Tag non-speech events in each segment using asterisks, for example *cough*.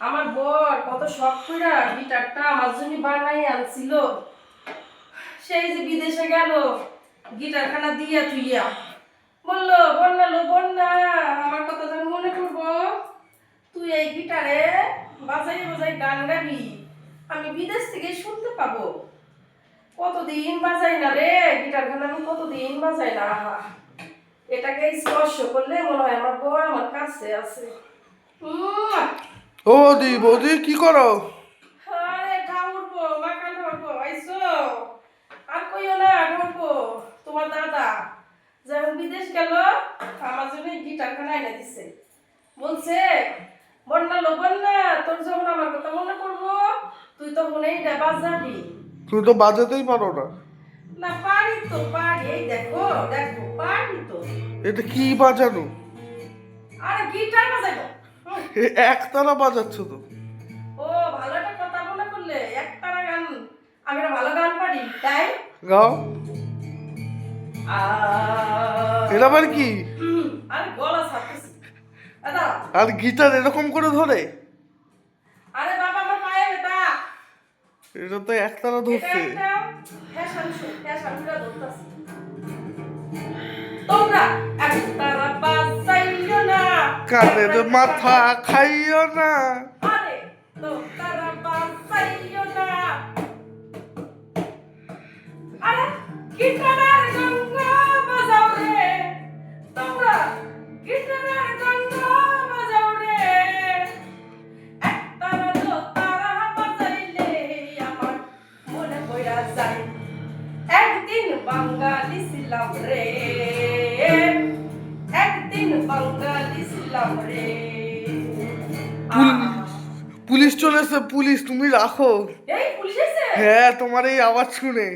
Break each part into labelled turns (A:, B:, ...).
A: আমার বর কত শখ কইরা গিটারটা আমার জন্য বানাই আনছিল। সেই যে বিদেশে গেল গিটারখানা দিয়া তুইয়া। বলল বন্যা লো বন্যা আমার কথা যখন মনে করব তুই এই গিটারে বাজাই বাজাই গান গাবি আমি বিদেশ থেকে শুনতে পাবো। কতদিন বাজাই না রে? গিটারখানা আমি কতদিন বাজাই না আহা এটাকে স্পর্শ করলে মনে হয় আমার বর আমার কাছে আছে। উম,
B: ও বৌদি বৌদি কি করো?
A: তোমার দাদা যখন বিদেশ গেল আমার জন্য গিটারখানা এনে দিছে। বলছে বন্যা লো বন্যা তোর যখন আমার কথা মনে করব তুই এইটা বাজাবি।
B: তুমি তো বাজাতেই পারো না।
A: না পারি তো পারি। এই দেখো দেখো পারি তো।
B: এটা কি বাজানো?
A: আরে গিটার।
B: এ একতারা বাজাচ্ছ তো
A: ও ভালো একটা কথা মনে করলে একটানা গান আমি ভালো গান পারি তাই?
B: গাও। এটা আবার কি?
A: আরে গলা ছাড়তেছি।
B: আর গিটার এরকম করে ধরে?
A: আরে বাবা আমার পায়ে ব্যথা।
B: এটা তো একতারা ধরছে।
A: একটা ফ্যাশন শো ফ্যাশন শো ধরতেছি।
B: কানের মাথা খাইও না। চলে এসছে পুলিশ তুমি রাখো। হ্যাঁ তোমার এই আওয়াজ শুনে।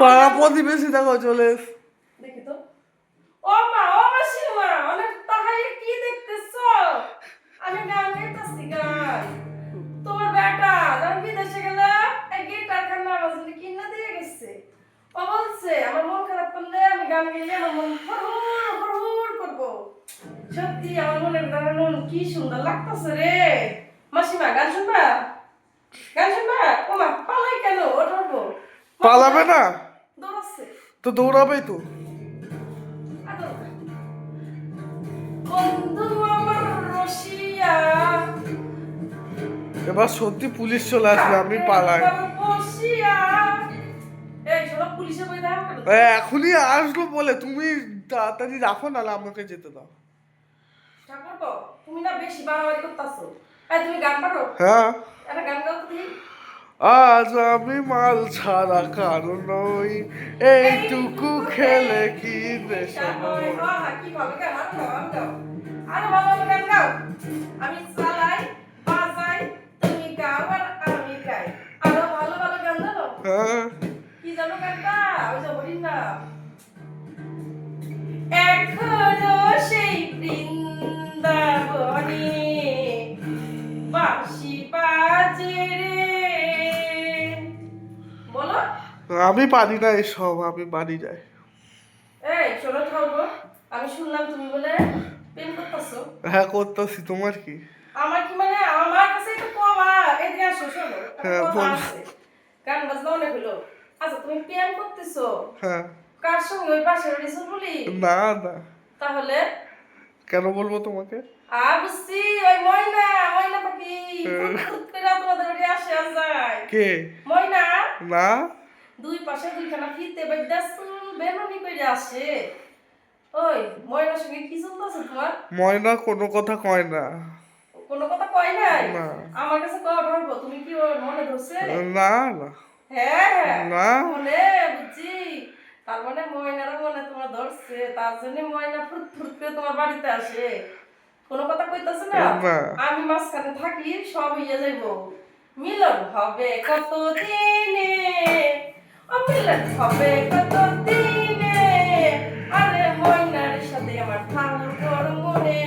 B: পাড়া প্রতিবেশী দেখো চলে এসছে।
A: দেখি তো। ও মা ও মাসিমা অনেক তাহাই কি দেখতেছো? আমি গান গাইতাছি গান। তোমার বেটা যখন বিদেশে গেল গিটার খান্না আমার জন্য কিনা দিয়ে গেছে। ও বলছে আমার মন খারাপ করলে আমি গান গাইলে আমার মন করব। সত্যি আমার মনের কি সুন্দর লাগতেছে রে। মাসিমা গান শুনবা? গান শুনবা? ও মা পালাই কেন?
B: পালাবে না?
A: দৌড়াচ্ছে।
B: তো দৌড়াবেই তো। এবার সত্যি পুলিশ চলে আসবে আমি পালাই। এখনই আসলো বলে। তুমি তাড়াতাড়ি রাখো নাহলে আমাকে যেতে দাও।
A: তুমি না বেশি বাড়াবাড়ি করতেছো। তুমি গান পারো?
B: হ্যাঁ।
A: একটা গান গাও তো দেখি
B: আজ আমি মাল ছাড়া কারণ নই। এইটুকু খেলে কি দেশে
A: আরও ভালো গান গাও। আমি চালাই বাজাই তুমি গাও আর আমি গাই। আরও ভালো ভালো গান
B: হ্যাঁ।
A: কি জানো গানটা ওই যে হরিণ না? এখনও সেই বৃন্দাবনে বাঁশি বাজে রে। বলো।
B: আমি পারি না এসব আমি বাড়ি যাই
A: এই শোনো থাকব আমি শুনলাম তুমি বলে প্রেম করতেছো।
B: হ্যাঁ করতেছি। তোমার কি?
A: আমার কি মানে? আমার কাছে তো কবা এদিকে আসো শোনো।
B: হ্যাঁ,
A: কথা
B: বল।
A: গান বাজনা অনেক হলো। আচ্ছা তুমি প্রেম করতেছো?
B: হ্যাঁ।
A: কার সঙ্গে? ওই পাশে রয়েছে বলি
B: না না।
A: তাহলে?
B: কেন বলব তোমাকে?
A: আ বুঝছি ওই ময়না ময়না পাখি।
B: হ্যাঁ।
A: করে তোমাদের বাড়ি আসে আর যায়।
B: কে?
A: ময়না?
B: না।
A: দুই পাশে দুইখানা ফিতে বাইদাস বেরোনি করে আসে। ওই ময়নার সঙ্গে কি চলতেছে তোমার?
B: ময়না কোনো কথা কয় না।
A: কোনো কথা কয় নাই?
B: না।
A: আমার কাছে ধরবো? তুমি কি মনে ধরছে?
B: না না।
A: হ্যাঁ মনে বুঝছি। তার মানে ময়নারা মনে তোমার ধরছে তার জন্য ময়না ফুট ফুট করে তোমার বাড়িতে আসে। কোনো কথা কইতাছে না?
B: না।
A: আমি মাঝখানে থাকি সব ইয়ে যাইব। মিলন হবে কত দিনে ও মিলন হবে কত দিনে আরে ময়নার সাথে আমার ঠাকুর মনে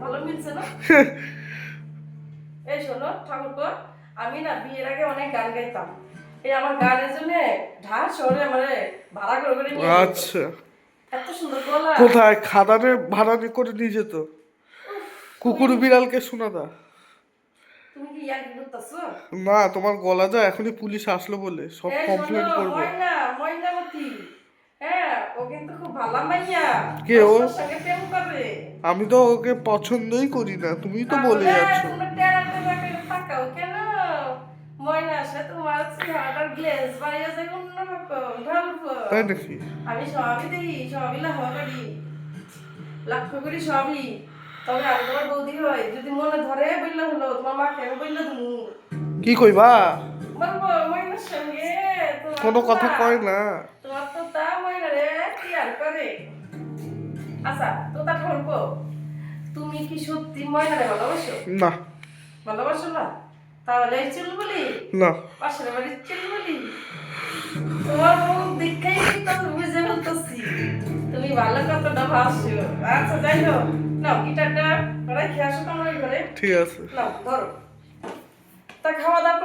A: ভালো মিলছে না? *laughs* এই শোনো ঠাকুর আমি না বিয়ের আগে অনেক গান গাইতাম। এই আমার গানের জন্য ঢাক শহরে আমারে ভাড়া করে করে নিয়ে
B: আচ্ছা।
A: এত সুন্দর গলা।
B: কোথায়? খাদানে ভাড়া নি- করে নিয়ে যেত। কুকুর বিড়ালকে শোনা দা। না তোমার গলা যা এখনই পুলিশ আসলো বলে। সব কমপ্লেন করবে।
A: হ্যাঁ
B: কে ও? আমি তো ওকে পছন্দই করি না তুমি তো বলে যাচ্ছ। তাই নাকি?
A: আমি সবই দেখি সবই লাভ করি। লক্ষ্য করি সবই। তবে আমি তোমার বৌদি হয় যদি মনে ধরে বললে হলো তোমার মাকে আমি বললে তুমি
B: কি কইবা?
A: বলব সঙ্গে
B: কোনো কথা কয় না।
A: তোমার তো তা ময়না রে কি আর করে? আচ্ছা তো তা তুমি কি সত্যি ময়নারে ভালোবাসো?
B: না।
A: ভালোবাসো না? তাহলে এই চুল বলি?
B: না।
A: পাশের বাড়ির চুল বলি তোমার মুখ দেখেই তো বুঝে ফেলতেছি। তুমি ভালো কতটা ভাসছো আচ্ছা যাই হোক। নাও গিটারটা রেখে আসো তোমার ঘরে।
B: ঠিক আছে।
A: নাও ধরো। তা খাওয়া দাওয়া